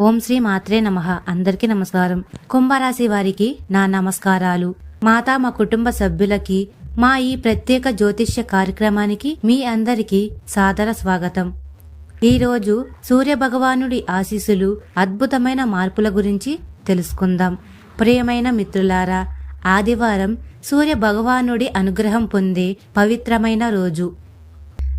ఓం శ్రీ మాత్రే నమ. అందరికీ నమస్కారం. కుంభరాశి వారికి నా నమస్కారాలు. మాతా మా కుటుంబ సభ్యులకి మా ఈ ప్రత్యేక జ్యోతిష్య కార్యక్రమానికి మీ అందరికీ సాదర స్వాగతం. ఈరోజు సూర్య భగవానుడి ఆశీస్సులు అద్భుతమైన మార్పుల గురించి తెలుసుకుందాం. ప్రియమైన మిత్రులారా ఆదివారం సూర్య భగవానుడి అనుగ్రహం పొందే పవిత్రమైన రోజు.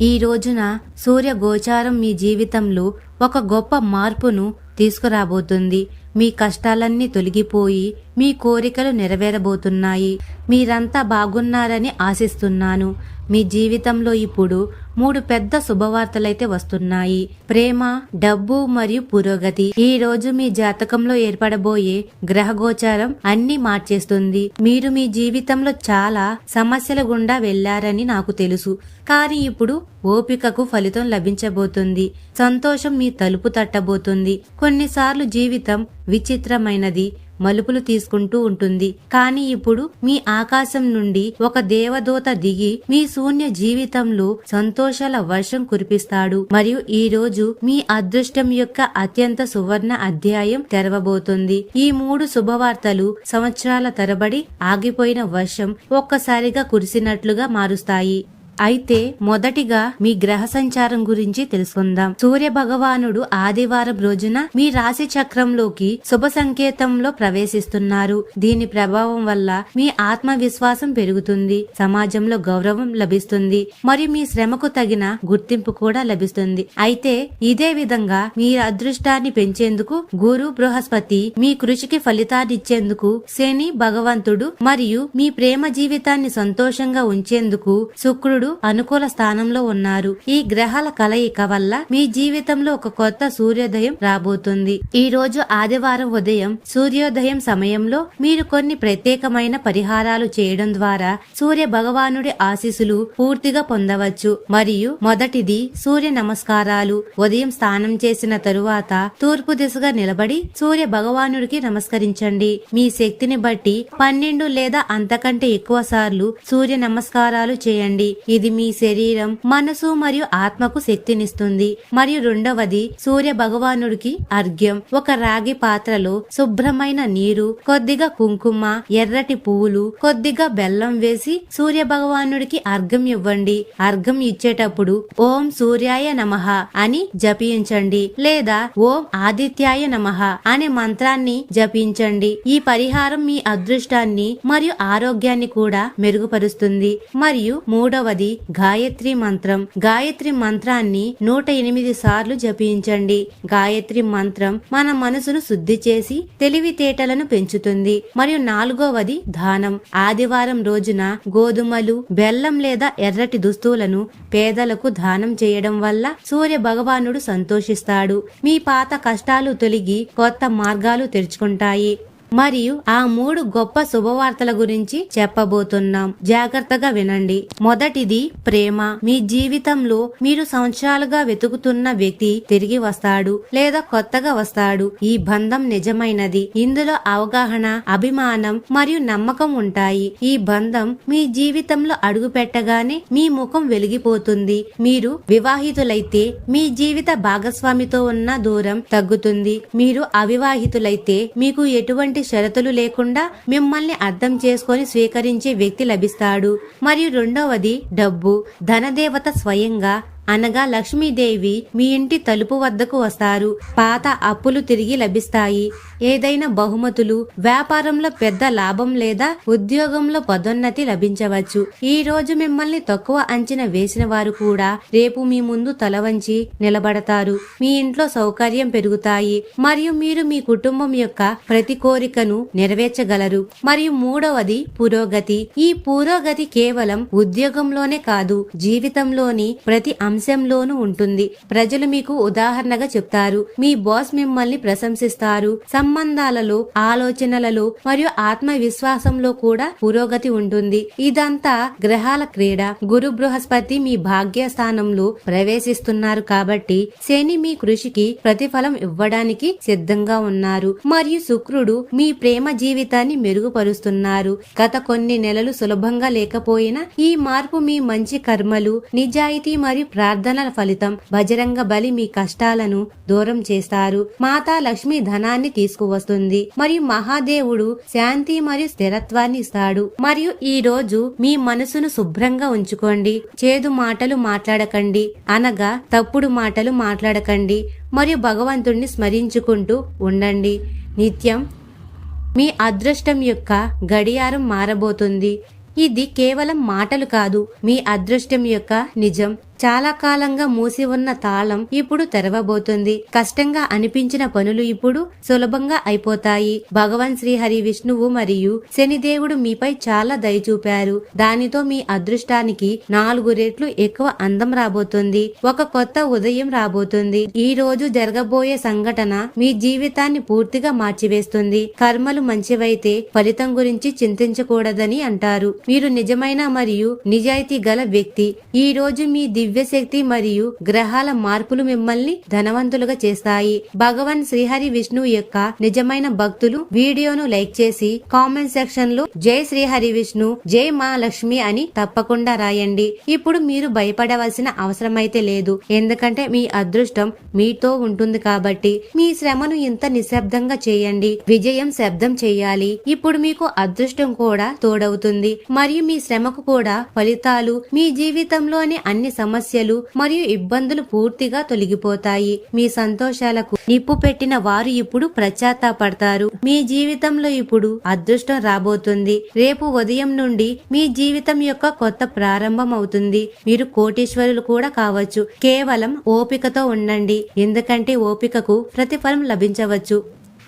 ఈ రోజున సూర్య గోచారం మీ జీవితంలో ఒక గొప్ప మార్పును తీసుకురాబోతుంది. మీ కష్టాలన్నీ తొలగిపోయి మీ కోరికలు నెరవేరబోతున్నాయి. మీరంతా బాగున్నారని ఆశిస్తున్నాను. మీ జీవితంలో ఇప్పుడు మూడు పెద్ద శుభవార్తలైతే వస్తున్నాయి. ప్రేమ డబ్బు మరియు పురోగతి. ఈ రోజు మీ జాతకంలో ఏర్పడబోయే గ్రహ గోచారం అన్ని మార్చేస్తుంది. మీరు మీ జీవితంలో చాలా సమస్యల గుండా వెళ్ళారని నాకు తెలుసు. కానీ ఇప్పుడు ఓపికకు ఫలితం లభించబోతుంది. సంతోషం మీ తలుపు తట్టబోతుంది. కొన్నిసార్లు జీవితం విచిత్రమైనది. మలుపులు తీసుకుంటూ ఉంటుంది. కానీ ఇప్పుడు మీ ఆకాశం నుండి ఒక దేవదూత దిగి మీ శూన్య జీవితంలో సంతోషాల వర్షం కురిపిస్తాడు. మరియు ఈ రోజు మీ అదృష్టం యొక్క అత్యంత సువర్ణ అధ్యాయం తెరవబోతుంది. ఈ మూడు శుభవార్తలు సంవత్సరాల తరబడి ఆగిపోయిన వర్షం ఒక్కసారిగా కురిసినట్లుగా మారుస్తాయి. అయితే మొదటిగా మీ గ్రహ సంచారం గురించి తెలుసుకుందాం. సూర్య భగవానుడు ఆదివారం రోజున మీ రాశి చక్రంలోకి శుభ సంకేతంలో ప్రవేశిస్తున్నారు. దీని ప్రభావం వల్ల మీ ఆత్మవిశ్వాసం పెరుగుతుంది. సమాజంలో గౌరవం లభిస్తుంది. మరియు మీ శ్రమకు తగిన గుర్తింపు కూడా లభిస్తుంది. అయితే ఇదే విధంగా మీ అదృష్టాన్ని పెంచేందుకు గురు బృహస్పతి మీ కృషికి ఫలితాన్నిచ్చేందుకు శని భగవంతుడు మరియు మీ ప్రేమ జీవితాన్ని సంతోషంగా ఉంచేందుకు శుక్రుడు అనుకూల స్థానంలో ఉన్నారు. ఈ గ్రహాల కలయిక వల్ల మీ జీవితంలో ఒక కొత్త సూర్యోదయం రాబోతుంది. ఈ రోజు ఆదివారం ఉదయం సూర్యోదయం సమయంలో మీరు కొన్ని ప్రత్యేకమైన పరిహారాలు చేయడం ద్వారా సూర్య భగవానుడి ఆశీస్సులు పూర్తిగా పొందవచ్చు. మరియు మొదటిది సూర్య నమస్కారాలు. ఉదయం స్నానం చేసిన తరువాత తూర్పు దిశగా నిలబడి సూర్య భగవానుడికి నమస్కరించండి. మీ శక్తిని బట్టి పన్నెండు లేదా అంతకంటే ఎక్కువ సార్లు సూర్య నమస్కారాలు చేయండి. ఇది మీ శరీరం మనసు మరియు ఆత్మకు శక్తినిస్తుంది. మరియు రెండవది సూర్య భగవానుడికి అర్ఘ్యం. ఒక రాగి పాత్రలో శుభ్రమైన నీరు కొద్దిగా కుంకుమ ఎర్రటి పువ్వులు కొద్దిగా బెల్లం వేసి సూర్య భగవానుడికి అర్ఘం ఇవ్వండి. అర్ఘం ఇచ్చేటప్పుడు ఓం సూర్యాయ నమః అని జపించండి. లేదా ఓం ఆదిత్యాయ నమః అనే మంత్రాన్ని జపించండి. ఈ పరిహారం మీ అదృష్టాన్ని మరియు ఆరోగ్యాన్ని కూడా మెరుగుపరుస్తుంది. మరియు మూడవది గాయత్రి మంత్రం. గాయత్రి మంత్రాన్ని నూట ఎనిమిది సార్లు జపించండి. గాయత్రి మంత్రం మన మనసును శుద్ధి చేసి తెలివితేటలను పెంచుతుంది. మరియు నాలుగవది దానం. ఆదివారం రోజున గోధుమలు బెల్లం లేదా ఎర్రటి దుస్తువులను పేదలకు దానం చేయడం వల్ల సూర్య భగవానుడు సంతోషిస్తాడు. మీ పాత కష్టాలు తొలగి కొత్త మార్గాలు తెరుచుకుంటాయి. మరియు ఆ మూడు గొప్ప శుభవార్తల గురించి చెప్పబోతున్నాం. జాగ్రత్తగా వినండి. మొదటిది ప్రేమ. మీ జీవితంలో మీరు సంవత్సరాలుగా వెతుకుతున్న వ్యక్తి తిరిగి వస్తాడు లేదా కొత్తగా వస్తాడు. ఈ బంధం నిజమైనది. ఇందులో అవగాహన అభిమానం మరియు నమ్మకం ఉంటాయి. ఈ బంధం మీ జీవితంలో అడుగు పెట్టగానే మీ ముఖం వెలిగిపోతుంది. మీరు వివాహితులైతే మీ జీవిత భాగస్వామితో ఉన్న దూరం తగ్గుతుంది. మీరు అవివాహితులైతే మీకు ఎటువంటి షరతులు లేకుండా మిమ్మల్ని అర్థం చేసుకొని స్వీకరించే వ్యక్తి లభిస్తాడు. మరియు రెండవది డబ్బు. ధనదేవత స్వయంగా అనగా లక్ష్మీదేవి మీ ఇంటి తలుపు వద్దకు వస్తారు. పాత అప్పులు తిరిగి లభిస్తాయి. ఏదైనా బహుమతులు వ్యాపారంలో పెద్ద లాభం లేదా ఉద్యోగంలో పదోన్నతి లభించవచ్చు. ఈ రోజు మిమ్మల్ని తక్కువ అంచనా వేసిన వారు కూడా రేపు మీ ముందు తల వంచి నిలబడతారు. మీ ఇంట్లో సౌకర్యం పెరుగుతాయి. మరియు మీరు మీ కుటుంబం యొక్క ప్రతి కోరికను నెరవేర్చగలరు. మరియు మూడవది పురోగతి. ఈ పురోగతి కేవలం ఉద్యోగంలోనే కాదు జీవితంలోని ప్రతి అంశంలోనూ ఉంటుంది. ప్రజలు మీకు ఉదాహరణగా చెప్తారు. మీ బాస్ మిమ్మల్ని ప్రశంసిస్తారు. సంబంధాలలో ఆలోచనలలో మరియు ఆత్మవిశ్వాసంలో కూడా పురోగతి ఉంటుంది. ఇదంతా గ్రహాల క్రీడ. గురు బృహస్పతి మీ భాగ్య స్థానంలో ప్రవేశిస్తున్నారు కాబట్టి శని మీ కృషికి ప్రతిఫలం ఇవ్వడానికి సిద్ధంగా ఉన్నారు. మరియు శుక్రుడు మీ ప్రేమ జీవితాన్ని మెరుగుపరుస్తున్నారు. గత కొన్ని నెలలు సులభంగా లేకపోయినా ఈ మార్పు మీ మంచి కర్మలు నిజాయితీ మరియు ప్రార్థనల ఫలితం బజరంగ బలి మీ కష్టాలను దూరం చేస్తారు. మాతా లక్ష్మి ధనాన్ని తీసుకువస్తుంది. మరియు మహాదేవుడు శాంతి మరియు స్థిరత్వాన్ని ఇస్తాడు. మరియు ఈ రోజు మీ మనసును శుభ్రంగా ఉంచుకోండి. చేదు మాటలు మాట్లాడకండి. అనగా తప్పుడు మాటలు మాట్లాడకండి. మరియు భగవంతుణ్ణి స్మరించుకుంటూ ఉండండి. నిత్యం మీ అదృష్టం యొక్క గడియారం మారబోతుంది. ఇది కేవలం మాటలు కాదు. మీ అదృష్టం యొక్క నిజం. చాలా కాలంగా మూసి ఉన్న తాళం ఇప్పుడు తెరవబోతుంది. కష్టంగా అనిపించిన పనులు ఇప్పుడు సులభంగా అయిపోతాయి. భగవాన్ శ్రీ హరి విష్ణువు మరియు శనిదేవుడు మీపై చాలా దయ చూపారు. దానితో మీ అదృష్టానికి నాలుగు రెట్లు ఎక్కువ అందం రాబోతుంది. ఒక కొత్త ఉదయం రాబోతుంది. ఈ రోజు జరగబోయే సంఘటన మీ జీవితాన్ని పూర్తిగా మార్చివేస్తుంది. కర్మలు మంచివైతే ఫలితం గురించి చింతించకూడదని అంటారు. మీరు నిజమైన మరియు నిజాయితీ గల వ్యక్తి. ఈ రోజు మీ దివ్యశక్తి మరియు గ్రహాల మార్పులు మిమ్మల్ని ధనవంతులుగా చేస్తాయి. భగవాన్ శ్రీహరి విష్ణు యొక్క నిజమైన భక్తులు వీడియోను లైక్ చేసి కామెంట్ సెక్షన్లో జై శ్రీహరి విష్ణు జై మా లక్ష్మి అని తప్పకుండా రాయండి. ఇప్పుడు మీరు భయపడవలసిన అవసరమైతే లేదు. ఎందుకంటే మీ అదృష్టం మీతో ఉంటుంది కాబట్టి మీ శ్రమను ఇంత నిశ్శబ్దంగా చేయండి. విజయం శబ్దం చేయాలి. ఇప్పుడు మీకు అదృష్టం కూడా తోడవుతుంది. మరియు మీ శ్రమకు కూడా ఫలితాలు మీ జీవితంలోని అన్ని సమస్యలు సమస్యలు మరియు ఇబ్బందులు పూర్తిగా తొలగిపోతాయి. మీ సంతోషాలకు నిప్పు పెట్టిన వారు ఇప్పుడు పడతారు మీ జీవితంలో ఇప్పుడు అదృష్టం రాబోతుంది. రేపు ఉదయం నుండి మీ జీవితం యొక్క కొత్త ప్రారంభం అవుతుంది. మీరు కోటీశ్వరులు కూడా కావచ్చు. కేవలం ఓపికతో ఉండండి. ఎందుకంటే ఓపికకు ప్రతిఫలం లభించవచ్చు.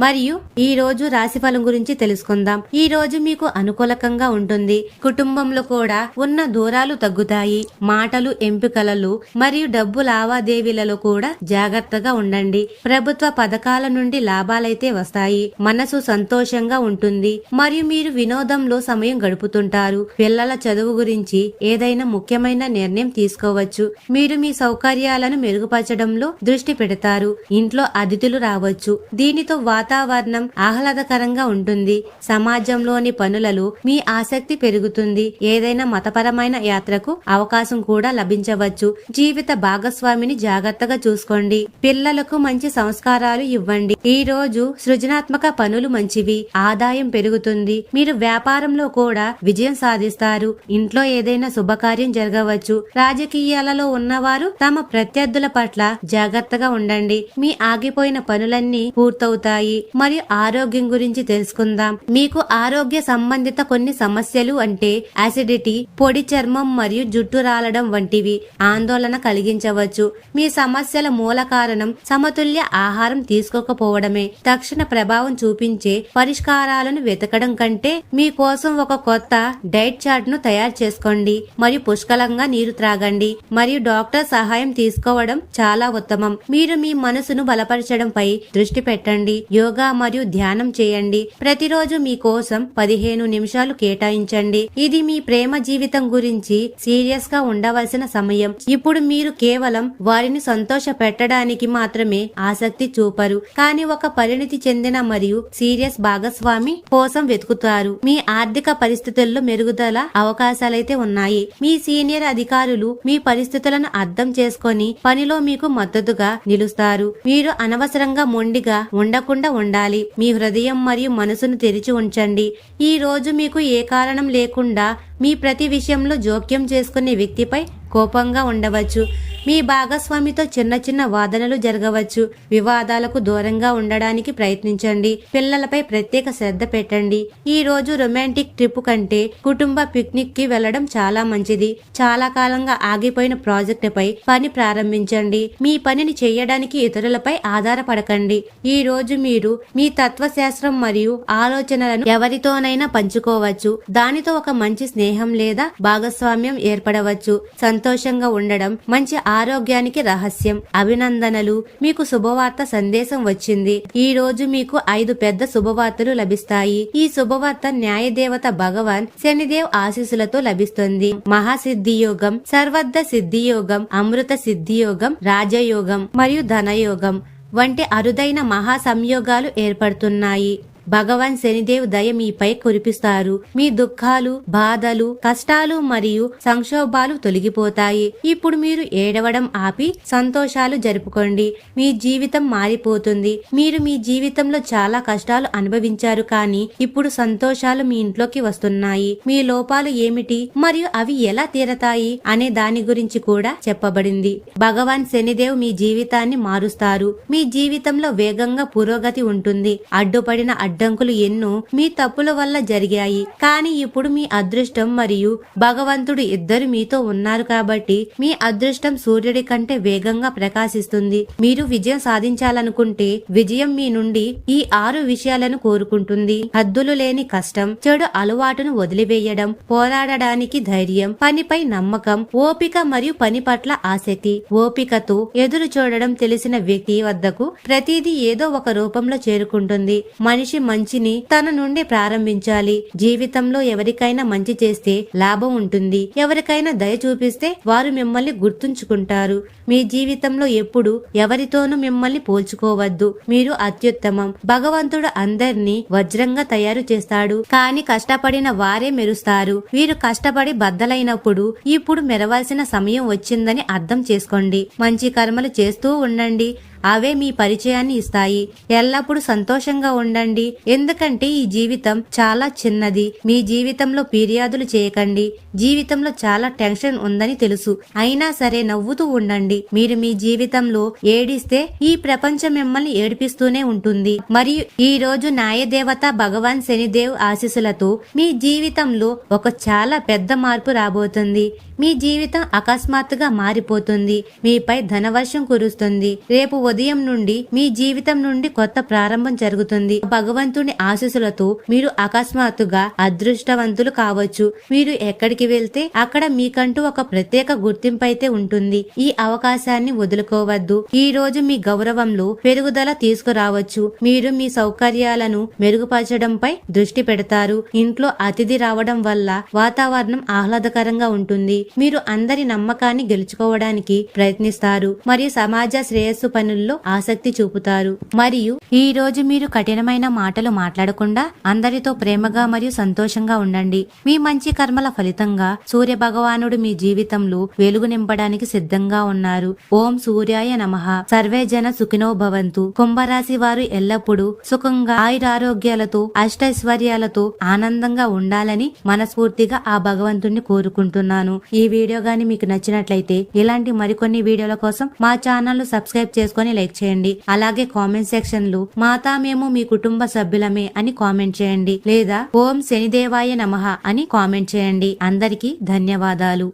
మరియు ఈ రోజు రాశిఫలం గురించి తెలుసుకుందాం. ఈ రోజు మీకు అనుకూలకంగా ఉంటుంది. కుటుంబంలో కూడా ఉన్న దూరాలు తగ్గుతాయి. మాటలు ఎంపికలలో మరియు డబ్బు లావాదేవీలలో కూడా జాగ్రత్తగా ఉండండి. ప్రభుత్వ పథకాల నుండి లాభాలైతే వస్తాయి. మనసు సంతోషంగా ఉంటుంది. మరియు మీరు వినోదంలో సమయం గడుపుతుంటారు. పిల్లల చదువు గురించి ఏదైనా ముఖ్యమైన నిర్ణయం తీసుకోవచ్చు. మీరు మీ సౌకర్యాలను మెరుగుపరచడంలో దృష్టి పెడతారు. ఇంట్లో అతిథులు రావచ్చు. దీనితో వాతావరణం ఆహ్లాదకరంగా ఉంటుంది. సమాజంలోని పనులలో మీ ఆసక్తి పెరుగుతుంది. ఏదైనా మతపరమైన యాత్రకు అవకాశం కూడా లభించవచ్చు. జీవిత భాగస్వామిని జాగ్రత్తగా చూసుకోండి. పిల్లలకు మంచి సంస్కారాలు ఇవ్వండి. ఈ రోజు సృజనాత్మక పనులు మంచివి. ఆదాయం పెరుగుతుంది. మీరు వ్యాపారంలో కూడా విజయం సాధిస్తారు. ఇంట్లో ఏదైనా శుభకార్యం జరగవచ్చు. రాజకీయాలలో ఉన్నవారు తమ ప్రత్యర్థుల పట్ల జాగ్రత్తగా ఉండండి. మీ ఆగిపోయిన పనులన్నీ పూర్తవుతాయి. మరియు ఆరోగ్యం గురించి తెలుసుకుందాం. మీకు ఆరోగ్య సంబంధిత కొన్ని సమస్యలు అంటే యాసిడిటీ పొడి చర్మం మరియు జుట్టు రాలడం వంటివి ఆందోళన కలిగించవచ్చు. మీ సమస్యల మూల కారణం సమతుల్య ఆహారం తీసుకోకపోవడమే. తక్షణ ప్రభావం చూపించే పరిష్కారాలను వెతకడం కంటే మీ కోసం ఒక కొత్త డైట్ చార్ట్ను తయారు చేసుకోండి. మరియు పుష్కలంగా నీరు త్రాగండి. మరియు డాక్టర్ సహాయం తీసుకోవడం చాలా ఉత్తమం. మీరు మీ మనసును బలపరచడంపై దృష్టి పెట్టండి. యోగా మరియు ధ్యానం చేయండి. ప్రతిరోజు మీ కోసం పదిహేను నిమిషాలు కేటాయించండి. ఇది మీ ప్రేమ జీవితం గురించి సీరియస్గా ఉండవలసిన సమయం. ఇప్పుడు మీరు కేవలం వారిని సంతోష పెట్టడానికి మాత్రమే ఆసక్తి చూపరు. కానీ ఒక పరిణితి చెందిన మరియు సీరియస్ భాగస్వామి కోసం వెతుకుతారు. మీ ఆర్థిక పరిస్థితుల్లో మెరుగుదల అవకాశాలైతే ఉన్నాయి. మీ సీనియర్ అధికారులు మీ పరిస్థితులను అర్థం చేసుకొని పనిలో మీకు మద్దతుగా నిలుస్తారు. మీరు అనవసరంగా మొండిగా ఉండకుండా ఉండాలి. మీ హృదయం మరియు మనసును తెరిచి ఉంచండి. ఈ రోజు మీకు ఏ కారణం లేకుండా మీ ప్రతి విషయంలో జోక్యం చేసుకునే వ్యక్తిపై కోపంగా ఉండవచ్చు. మీ భాగస్వామితో చిన్న చిన్న వాదనలు జరగవచ్చు. వివాదాలకు దూరంగా ఉండడానికి ప్రయత్నించండి. పిల్లలపై ప్రత్యేక శ్రద్ధ పెట్టండి. ఈ రోజు రొమాంటిక్ ట్రిప్ కంటే కుటుంబ పిక్నిక్కి వెళ్ళడం చాలా మంచిది. చాలా కాలంగా ఆగిపోయిన ప్రాజెక్టుపై పని ప్రారంభించండి. మీ పనిని చేయడానికి ఇతరులపై ఆధారపడకండి. ఈ రోజు మీరు మీ తత్వశాస్త్రం మరియు ఆలోచనలను ఎవరితోనైనా పంచుకోవచ్చు. దానితో ఒక మంచి స్నేహం లేదా భాగస్వామ్యం ఏర్పడవచ్చు. సంతోషంగా ఉండడం మంచి ఆరోగ్యానికి రహస్యం. అభినందనలు. మీకు శుభవార్త సందేశం వచ్చింది. ఈ రోజు మీకు ఐదు పెద్ద శుభవార్తలు లభిస్తాయి. ఈ శుభవార్త న్యాయదేవత భగవాన్ శనిదేవ్ ఆశీస్సులతో లభిస్తుంది. మహాసిద్ధి యోగం సర్వద్ద సిద్ధి యోగం అమృత సిద్ధి యోగం రాజయోగం మరియు ధనయోగం వంటి అరుదైన మహా సంయోగాలు ఏర్పడుతున్నాయి. భగవాన్ శనిదేవ్ దయ మీపై కురిపిస్తారు. మీ దుఃఖాలు బాధలు కష్టాలు మరియు సంక్షోభాలు తొలగిపోతాయి. ఇప్పుడు మీరు ఏడవడం ఆపి సంతోషాలు జరుపుకోండి. మీ జీవితం మారిపోతుంది. మీరు మీ జీవితంలో చాలా కష్టాలు అనుభవించారు కానీ ఇప్పుడు సంతోషాలు మీ ఇంట్లోకి వస్తున్నాయి. మీ లోపాలు ఏమిటి? మరియు అవి ఎలా తీరతాయి? అనే దాని గురించి కూడా చెప్పబడింది. భగవాన్ శనిదేవ్ మీ జీవితాన్ని మారుస్తారు. మీ జీవితంలో వేగంగా పురోగతి ఉంటుంది. అడ్డుపడిన అడ్డంకులు ఎన్నో మీ తప్పుల వల్ల జరిగాయి. కానీ ఇప్పుడు మీ అదృష్టం మరియు భగవంతుడు ఇద్దరు మీతో ఉన్నారు కాబట్టి మీ అదృష్టం సూర్యుడి కంటే వేగంగా ప్రకాశిస్తుంది. మీరు విజయం సాధించాలనుకుంటే విజయం మీ నుండి ఈ ఆరు విషయాలను కోరుకుంటుంది. హద్దులు లేని కష్టం చెడు అలవాటును వదిలివేయడం పోరాడడానికి ధైర్యం పనిపై నమ్మకం ఓపిక మరియు పని పట్ల ఆసక్తి. ఓపికతో ఎదురు చూడడం తెలిసిన వ్యక్తి వద్దకు ప్రతిదీ ఏదో ఒక రూపంలో చేరుకుంటుంది. మనిషి మంచిని తన నుండి ప్రారంభించాలి. జీవితంలో ఎవరికైనా మంచి చేస్తే లాభం ఉంటుంది. ఎవరికైనా దయ చూపిస్తే వారు మిమ్మల్ని గుర్తుంచుకుంటారు. మీ జీవితంలో ఎప్పుడు ఎవరితోనూ మిమ్మల్ని పోల్చుకోవద్దు. మీరు అత్యుత్తమం. భగవంతుడు అందరినీ వజ్రంగా తయారు చేస్తాడు. కానీ కష్టపడిన వారే మెరుస్తారు. వీరు కష్టపడి బద్దలైనప్పుడు ఇప్పుడు మెరవాల్సిన సమయం వచ్చిందని అర్థం చేసుకోండి. మంచి కర్మలు చేస్తూ ఉండండి. అవే మీ పరిచయాన్ని ఇస్తాయి. ఎల్లప్పుడూ సంతోషంగా ఉండండి. ఎందుకంటే ఈ జీవితం చాలా చిన్నది. మీ జీవితంలో ఫిర్యాదులు చేయకండి. జీవితంలో చాలా టెన్షన్ ఉందని తెలుసు. అయినా సరే నవ్వుతూ ఉండండి. మీరు మీ జీవితంలో ఏడిస్తే ఈ ప్రపంచం మిమ్మల్ని ఏడిపిస్తూనే ఉంటుంది. మరియు ఈ రోజు న్యాయదేవత భగవాన్ శనిదేవ్ ఆశీస్సులతో మీ జీవితంలో ఒక చాలా పెద్ద మార్పు రాబోతుంది. మీ జీవితం అకస్మాత్తుగా మారిపోతుంది. మీపై ధనవర్షం కురుస్తుంది. రేపు ఉదయం నుండి మీ జీవితం నుండి కొత్త ప్రారంభం జరుగుతుంది. భగవంతుని ఆశీస్సులతో మీరు అకస్మాత్తుగా అదృష్టవంతులు కావచ్చు. మీరు ఎక్కడికి వెళ్తే అక్కడ మీకంటూ ఒక ప్రత్యేక గుర్తింపు అయితే ఉంటుంది. ఈ అవకాశాన్ని వదులుకోవద్దు. ఈ రోజు మీ గౌరవంలో పెరుగుదల తీసుకురావచ్చు. మీరు మీ సౌకర్యాలను మెరుగుపరచడంపై దృష్టి పెడతారు. ఇంట్లో అతిథి రావడం వల్ల వాతావరణం ఆహ్లాదకరంగా ఉంటుంది. మీరు అందరి నమ్మకాన్ని గెలుచుకోవడానికి ప్రయత్నిస్తారు. మరియు సమాజ శ్రేయస్సు పనులు పనుల్లో ఆసక్తి చూపుతారు. మరియు ఈ రోజు మీరు కఠినమైన మాటలు మాట్లాడకుండా అందరితో ప్రేమగా మరియు సంతోషంగా ఉండండి. మీ మంచి కర్మల ఫలితంగా సూర్య భగవానుడు మీ జీవితంలో వెలుగు నింపడానికి సిద్ధంగా ఉన్నారు. ఓం సూర్యాయ నమః. సర్వే జన సుఖినో భవంతు. కుంభరాశి వారు ఎల్లప్పుడూ సుఖంగా ఆయురారోగ్యాలతో అష్టైశ్వర్యాలతో ఆనందంగా ఉండాలని మనస్ఫూర్తిగా ఆ భగవంతుణ్ణి కోరుకుంటున్నాను. ఈ వీడియో గాని మీకు నచ్చినట్లయితే ఇలాంటి మరికొన్ని వీడియోల కోసం మా ఛానల్ సబ్స్క్రైబ్ చేసుకొని లైక్ చేయండి. అలాగే కామెంట్ సెక్షన్లో మాతా మేము మీ కుటుంబ సభ్యులమే అని కామెంట్ చేయండి. లేదా ఓం శనిదేవాయ నమః అని కామెంట్ చేయండి. అందరికీ ధన్యవాదాలు.